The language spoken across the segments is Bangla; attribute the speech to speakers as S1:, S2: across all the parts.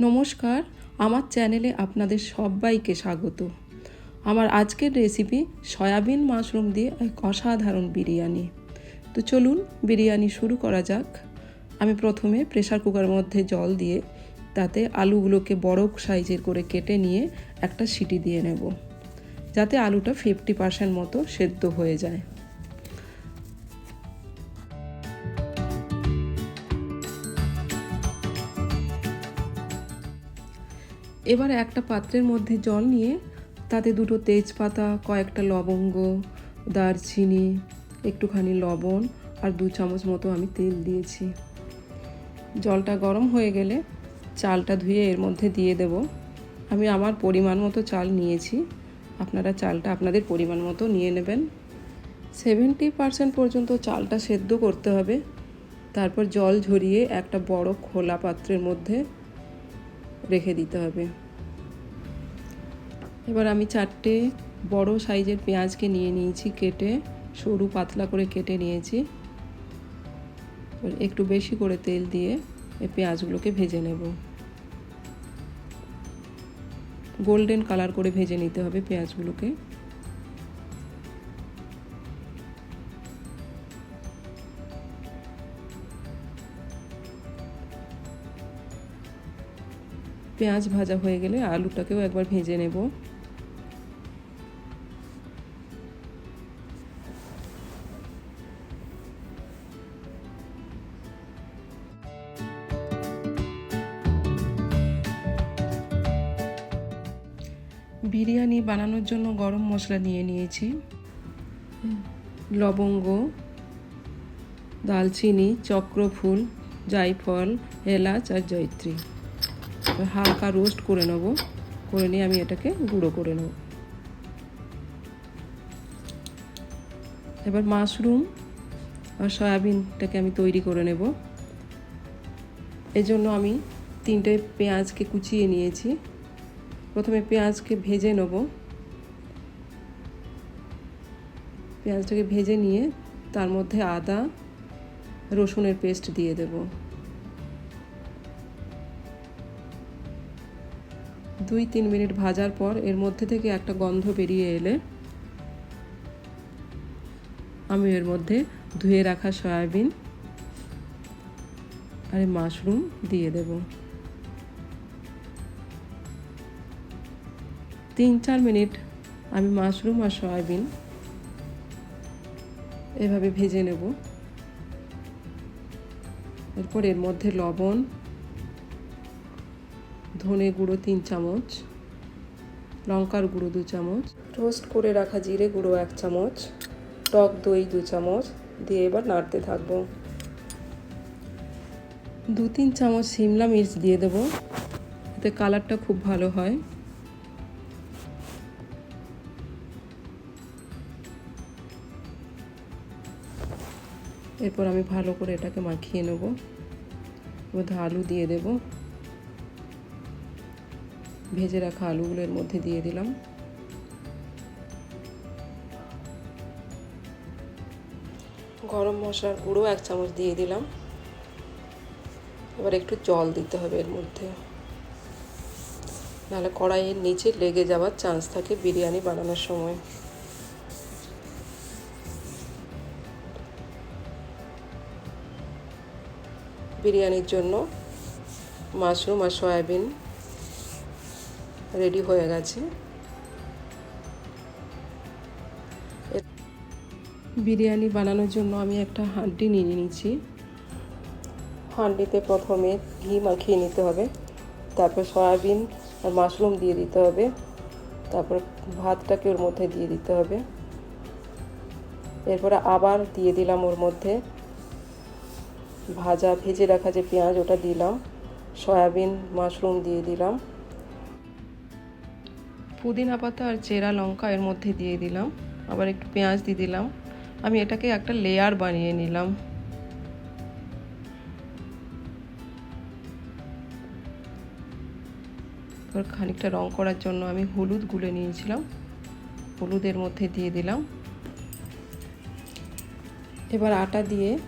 S1: নমস্কার, আমার চ্যানেলে আপনাদের সবাইকে স্বাগত। আমার আজকের রেসিপি সয়াবিন মাশরুম দিয়ে এক অসাধারণ বিরিয়ানি। তো চলুন বিরিয়ানি শুরু করা যাক। আমি প্রথমে প্রেসার কুকারের মধ্যে জল দিয়ে তাতে আলুগুলোকে বড় সাইজের করে কেটে নিয়ে একটা সিটি দিয়ে নেব। যাতে আলুটা ফিফটি পার্সেন্ট মতো সেদ্ধ হয়ে যায়। এবার একটা পাত্রের মধ্যে জল নিয়ে তাতে দুটো তেজপাতা, কয়েকটা লবঙ্গ, দারচিনি, একটুখানি লবণ আর দু চামচ মতো আমি তেল দিয়েছি। জলটা গরম হয়ে গেলে চালটা ধুয়ে এর মধ্যে দিয়ে দেব। আমি আমার পরিমাণ মতো চাল নিয়েছি। আপনারা চালটা আপনাদের পরিমাণ মতো নিয়ে নেবেন। সেভেন্টি পার্সেন্ট পর্যন্ত চালটা সেদ্ধ করতে হবে। তারপর জল ঝরিয়ে একটা বড় খোলা পাত্রের মধ্যে রেখে দিতে হবে। এবার আমি চারটে বড় সাইজের পেঁয়াজকে নিয়ে নিয়েছি কেটে, সরু পাতলা করে কেটে নিয়েছি। একটু বেশি করে তেল দিয়ে এই পেঁয়াজগুলোকে ভেজে নেব। গোল্ডেন কালার করে ভেজে নিতে হবে পেঁয়াজগুলোকে। পেঁয়াজ ভাজা হয়ে গেলে আলুটাকেও একবার ভেজে নেব। বিরিয়ানি বানানোর জন্য গরম মশলা নিয়ে নিয়েছি। লবঙ্গ, দালচিনি, চক্রফুল, জায়ফল, এলাচ আর জয়ত্রী। হালকা রোস্ট করে নেব। করে নিয়ে আমি এটাকে গুঁড়ো করে নেব। এবার মাশরুম আর সয়াবিনটাকে আমি তৈরি করে নেব। এজন্য আমি তিনটে পেঁয়াজকে কুচিয়ে নিয়েছি। প্রথমে পেঁয়াজকে ভেজে নেব। পেঁয়াজটাকে ভেজে নিয়ে তার মধ্যে আদা, রসুনের পেস্ট দিয়ে দেবো। দুই তিন মিনিট ভাজার পর এর মধ্যে থেকে একটা গন্ধ বেরিয়ে এলে আমি এর মধ্যে ধুয়ে রাখা সয়াবিন আর মাশরুম দিয়ে দেব। তিন চার মিনিট আমি মাশরুম আর সয়াবিন এভাবে ভেজে নেব। এরপর এর মধ্যে লবণ ধনে গুঁড়ো তিন চামচ, লঙ্কার গুঁড়ো দু চামচ রোস্ট করে রাখা জিরে গুঁড়ো এক চামচ, টক দই দু চামচ দিয়ে এবার নাড়তে থাকব। দু তিন চামচ সিমলা মির্চ দিয়ে দেবো, এতে কালারটা খুব ভালো হয়। এরপর আমি ভালো করে এটাকে মাখিয়ে নেব। মধ্যে আলু দিয়ে দেবো। ভেজে রাখা আলুগুলোর মধ্যে দিয়ে দিলাম। গরম মশলার গুঁড়ো এক চামচ দিয়ে দিলাম। এবার একটু জল দিতে হবে এর মধ্যে। নাহলে কড়াইয়ের নিচে লেগে যাওয়ার চান্স থাকে বিরিয়ানি বানানোর সময়। বিরিয়ানির জন্য মাশরুম আর সয়াবিন রেডি হয়ে গেছে। বিরিয়ানি বানানোর জন্য আমি একটা হাঁডি নিয়ে নিয়েছি। হাঁডিতে প্রথমে ঘি মাখিয়ে নিতে হবে, তারপর সয়াবিন আর মাশরুম দিয়ে দিতে হবে, তারপর ভাতটাকে ওর মধ্যে দিয়ে দিতে হবে। এরপরে আবার দিয়ে দিলাম ওর মধ্যে ভাজা, ভেজে রাখা যে পেঁয়াজ ওটা দিলাম, সয়াবিন, মাশরুম দিয়ে দিলাম। পুদিনা পাতা আর চেরা লঙ্কা এর মধ্যে দিয়ে দিলাম। আবার একটু পেঁয়াজ দিয়ে দিলাম। আমি এটাকে একটা লেয়ার বানিয়ে নিলাম। এবার খানিকটা রং করার জন্য আমি হলুদ গুলে নিয়েছিলাম। হলুদের মধ্যে দিয়ে দিলাম। এবার আটা দিয়ে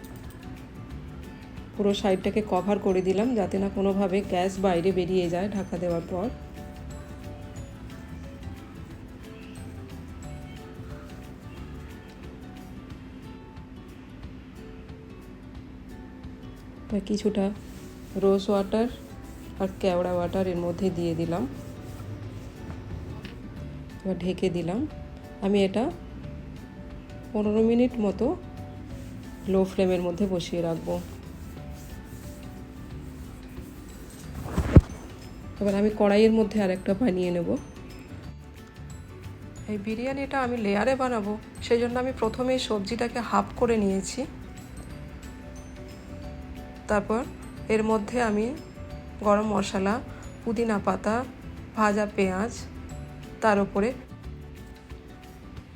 S1: পুরো সাইডটাকে কভার করে দিলাম যাতে না কোনোভাবে গ্যাস বাইরে বেরিয়ে যায় ঢাকা দেওয়ার পর। তা কিছুটা রোজ ওয়াটার আর কেওড়া ওয়াটার এর মধ্যে দিয়ে দিলাম। এবার ঢেকে দিলাম। আমি এটা পনেরো মিনিট মতো লো ফ্লেমের মধ্যে বসিয়ে রাখব। এবার আমি কড়াইয়ের মধ্যে আরেকটা বানিয়ে নেব। এই বিরিয়ানিটা আমি লেয়ারে বানাবো, সেই জন্য আমি প্রথমে সবজিটাকে হাফ করে নিয়েছি। তারপর এর মধ্যে আমি গরম মশলা, পুদিনা পাতা, ভাজা পেঁয়াজ, তার উপরে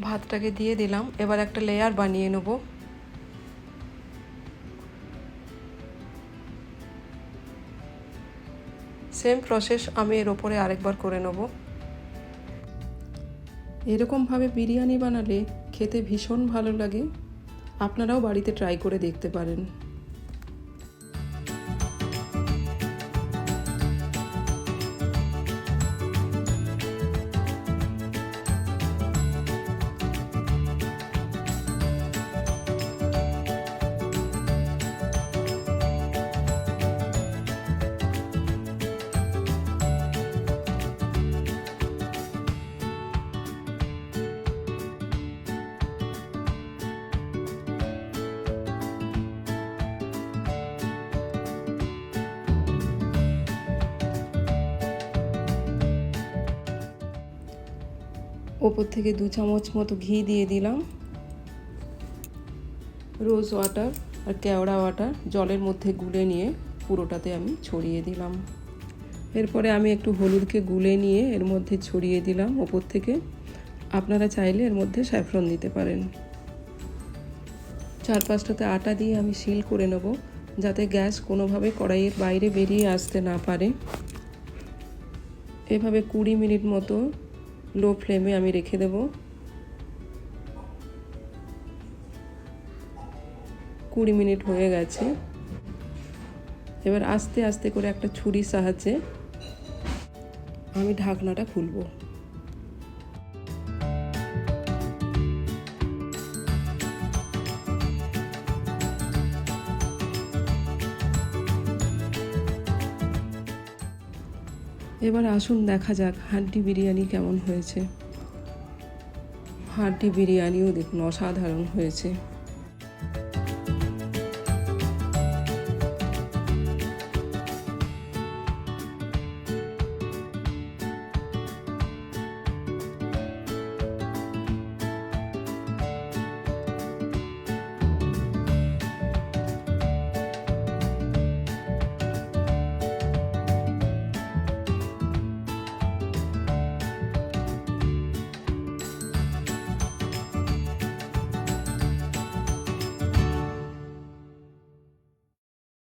S1: ভাতটাকে দিয়ে দিলাম। এবার একটা লেয়ার বানিয়ে নেব। সেম প্রসেস আমি এর ওপরে আরেকবার করে নেব। এরকমভাবে বিরিয়ানি বানালে খেতে ভীষণ ভালো লাগে। আপনারাও বাড়িতে ট্রাই করে দেখতে পারেন। ওপর থেকে দু চামচ মতো ঘি দিয়ে দিলাম। রোজ ওয়াটার আর কেওড়া ওয়াটার জলের মধ্যে গুলে নিয়ে পুরোটাতে আমি ছড়িয়ে দিলাম। এরপরে আমি একটু হলুদকে গুলে নিয়ে এর মধ্যে ছড়িয়ে দিলাম ওপর থেকে। আপনারা চাইলে এর মধ্যে স্যাফরন দিতে পারেন। চার পাঁচটাতে আটা দিয়ে আমি সিল করে নেব যাতে গ্যাস কোনোভাবে কড়াইয়ের বাইরে বেরিয়ে আসতে না পারে। এভাবে কুড়ি মিনিট মতো লো ফ্লেমে আমি রেখে দেব। কুড়ি মিনিট হয়ে গেছে। এবার আস্তে আস্তে করে একটা ছুরির সাহায্যে আমি ঢাকনাটা খুলবো। এবার আসুন দেখা যাক হাড্ডি বিরিয়ানি কেমন হয়েছে। হাড্ডি বিরিয়ানিও দেখুন অসাধারণ হয়েছে।